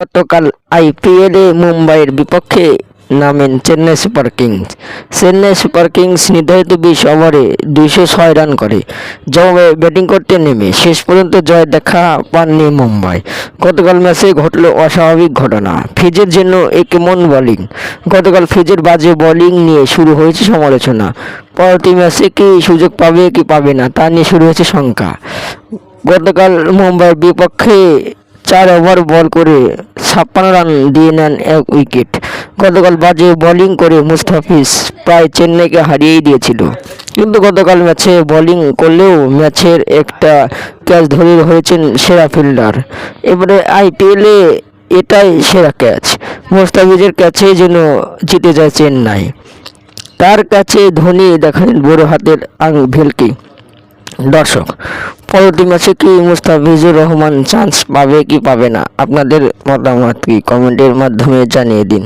গতকাল আইপিএলে মুম্বাইয়ের বিপক্ষে নামেন Chennai Super Kings. Chennai Super Kings নির্ধারিত বিশ ওভারে দুইশো ছয় রান করে। জবাবে ব্যাটিং করতে নেমে শেষ পর্যন্ত জয় দেখা পাননি মুম্বাই। গতকাল ম্যাচে ঘটল অস্বাভাবিক ঘটনা। ফিজের জন্য এ কেমন বোলিং। গতকাল ফিজের বাজে বোলিং নিয়ে শুরু হয়েছে সমালোচনা। পরবর্তী ম্যাচে কি সুযোগ পাবে কি পাবে না তা নিয়ে শুরু হয়েছে শঙ্কা। গতকাল মুম্বাইয়ের বিপক্ষে চার ওভার বল করে ছাপ্পান্ন রান দিয়ে নেন এক উইকেট। গতকাল বাজে বোলিং করে মুস্তাফিজ প্রায় চেন্নাইকে হারিয়েই দিয়েছিল। কিন্তু গতকাল ম্যাচে বোলিং করলেও ম্যাচের একটা ক্যাচ ধরে হয়েছেন সেরা ফিল্ডার এবারে আইপিএলে এটাই সেরা ক্যাচ। মুস্তাফিজের ক্যাচে যেন জিতে যায় চেন্নাই। তার কাছে ধোনি দেখালেন বড় হাতের আং ভেলকি। দর্শক, পরবর্তী ম্যাচে কি মুস্তাফিজুর রহমান চান্স পাবে কি পাবে না? আপনাদের মতামত কি? কমেন্টের মাধ্যমে জানিয়ে দিন।